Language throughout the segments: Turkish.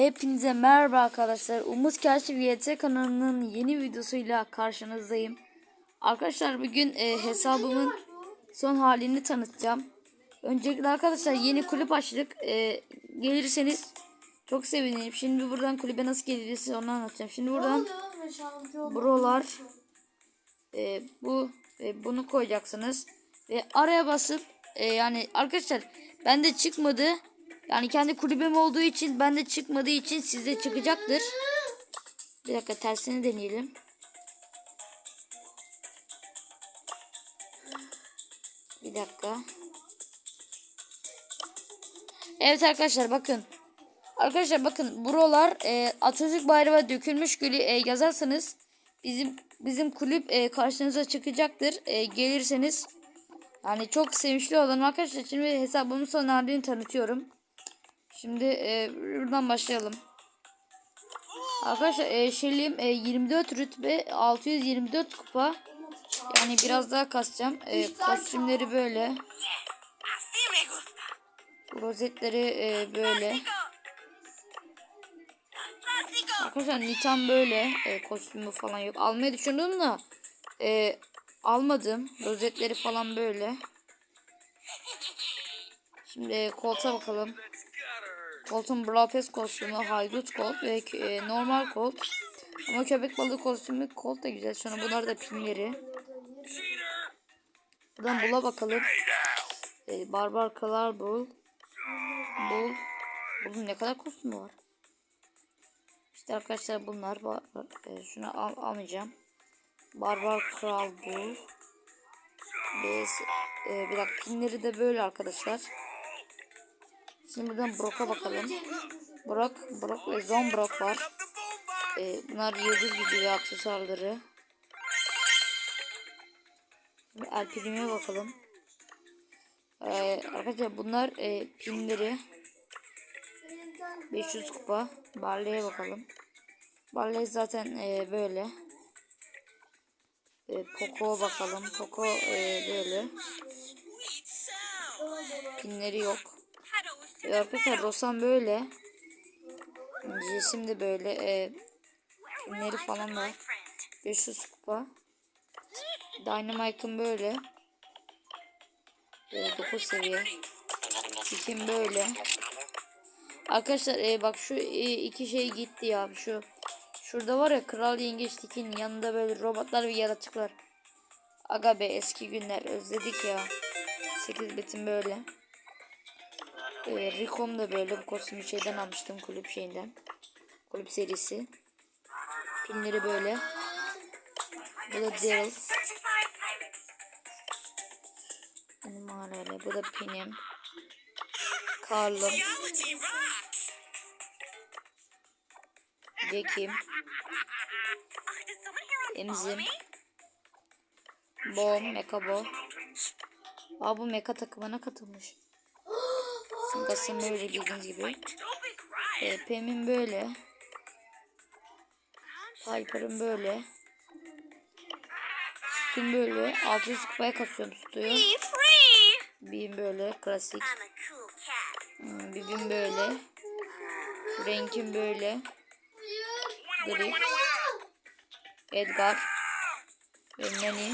Hepinize merhaba arkadaşlar. Umut Kaşif YT kanalının yeni videosuyla karşınızdayım. Arkadaşlar bugün e, hesabımın son halini tanıtacağım. Öncelikle arkadaşlar yeni kulüp açtık. E, gelirseniz çok sevinirim. Şimdi buradan kulübe nasıl geliriz onu anlatacağım. Şimdi buradan buralar e, bu e, bunu koyacaksınız ve araya basıp e, yani arkadaşlar bende çıkmadı yani kendi kulübem olduğu için bende çıkmadığı için sizde çıkacaktır bir dakika tersini deneyelim bir dakika evet arkadaşlar bakın Arkadaşlar bakın buralar e, Atatürk bayrağı dökülmüş gülü e, yazarsanız bizim bizim kulüp e, karşınıza çıkacaktır. E, gelirseniz yani çok sevinçli olalım arkadaşlar. Şimdi hesabımın son halini tanıtıyorum. Şimdi e, buradan başlayalım. Arkadaşlar e, şeyliğim e, 24 rütbe 624 kupa. Yani biraz daha kasacağım. E, kostümleri böyle. Rozetleri e, böyle. Arkadaşlar Nitan böyle e, kostümü falan yok. Almayı düşündüm da e, almadım. Rozetleri falan böyle. Şimdi e, kolta bakalım. Koltun Blapes kostümü, haydut kolt ve e, normal kolt. Ama köpek balığı kostümü kolt da güzel. Sonra bunlar da pinleri. Buradan bula bakalım. E, Barbar Kral Bull. Bull. Bull'un ne kadar kostümü var? İşte arkadaşlar bunlar. E, şunu al almayacağım. Barbar Kral Bull. Biz, e, bir dakika pinleri de böyle arkadaşlar. Şimdi buradan Brock'a bakalım. Brock, Brock ve Zon Brock var. E, bunlar yıldız gücü ve aksesuarları. Şimdi bakalım. E, arkadaşlar bunlar e, pinleri. 500 kupa. Barley'e bakalım. Barley zaten e, böyle. E, Poco'ya bakalım. Poco e, böyle. Pinleri yok. E, arkadaşlar Rosan böyle. Jesim de böyle. E, falan var. 500 kupa. Dynamite'ın böyle. E, 9 seviye. Skin böyle. Arkadaşlar e, bak şu e, iki şey gitti ya. Şu şurada var ya Kral Yengeç Tikin yanında böyle robotlar ve yaratıklar. Aga be eski günler özledik ya. 8 bitim böyle. E, Rikom da böyle bu kostümü şeyden almıştım kulüp şeyinden. Kulüp serisi. Pinleri böyle. Bu da Daryl. Benim hala Bu da pinim. Carl'ım. Jack'im. Emzim. me? Bo, Mecha Bo. Aa bu Mecha takımına katılmış. Sınkasın böyle bildiğiniz gibi. E, Pem'in böyle. Piper'ın böyle. Sütün böyle. 600 kupaya kasıyorum sütüyü. Bim böyle klasik. Hmm, Bibim böyle. Frank'in böyle. Griff. Edgar. Nani.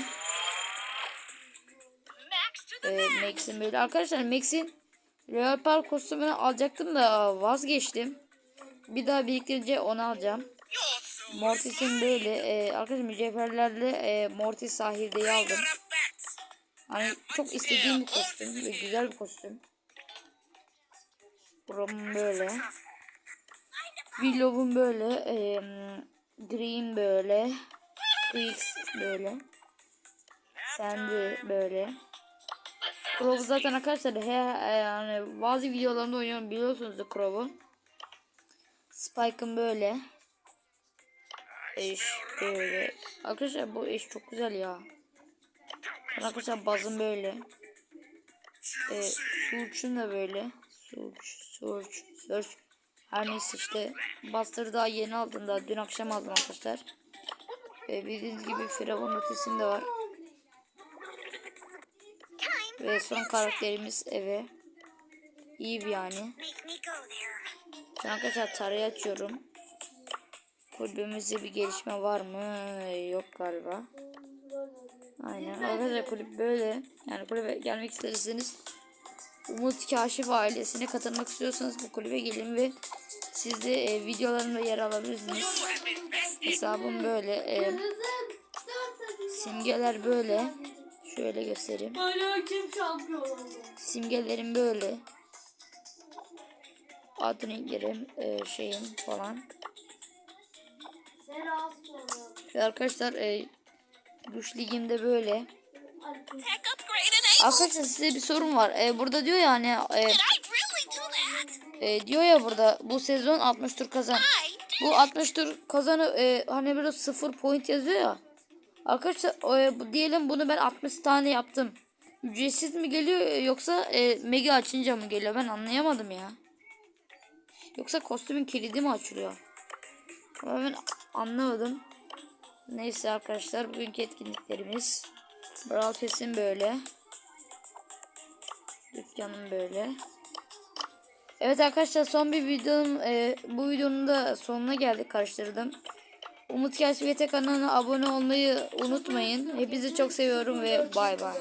Max to the e, Max'in böyle. Arkadaşlar Max'in Leopard kostümünü alacaktım da vazgeçtim. Bir daha biriktirince onu alacağım. Mortis'in böyle e, arkadaşlar mücevherlerle e, Mortis sahildeyi aldım. Hani çok istediğim bir kostüm ve güzel bir kostüm. Buramın böyle. Willow'un böyle. E, Green böyle. Twix böyle. Sandy böyle. Crow'u zaten arkadaşlar he, e, yani bazı videolarında oynuyorum biliyorsunuz da Crow'u. Spike'ın böyle. Eş böyle. Arkadaşlar bu eş çok güzel ya. Arkadaşlar bazım böyle. E, Surge'un da böyle. Surge, Surge, Surge. Her neyse işte. Buster daha yeni aldım daha dün akşam aldım arkadaşlar. E, bildiğiniz gibi Firavun notisim de var. Ve son karakterimiz Eve. Eve yani. Şu an arkadaşlar tarayı açıyorum. Kulübümüzde bir gelişme var mı? Yok galiba. Aynen. Arkadaşlar kulüp böyle. Yani kulübe gelmek isterseniz Umut Kaşif ailesine katılmak istiyorsanız bu kulübe gelin ve siz de e, videolarımda yer alabilirsiniz. Hesabım böyle. e, simgeler böyle. Şöyle göstereyim. Hala kim şampiyon oldu? Simgelerim böyle. Ad renklerim, e, şeyim falan. Ve arkadaşlar e, güç ligimde böyle. Arkadaşlar size bir sorum var. E, burada diyor ya hani e, e, diyor ya burada bu sezon 60 tur kazan. Bu 60 tur kazanı e, hani böyle 0 point yazıyor ya. Arkadaşlar e, diyelim bunu ben 60 tane yaptım. Ücretsiz mi geliyor e, yoksa e, mega açınca mı geliyor ben anlayamadım ya. Yoksa kostümün kilidi mi açılıyor? Ama ben anlamadım. Neyse arkadaşlar bugünkü etkinliklerimiz. Brawl Pass'im böyle. Dükkanım böyle. Evet arkadaşlar son bir videom e, bu videonun da sonuna geldik karıştırdım. Umut Keşfiyete kanalına abone olmayı unutmayın. Hepinizi çok seviyorum ve bay bay.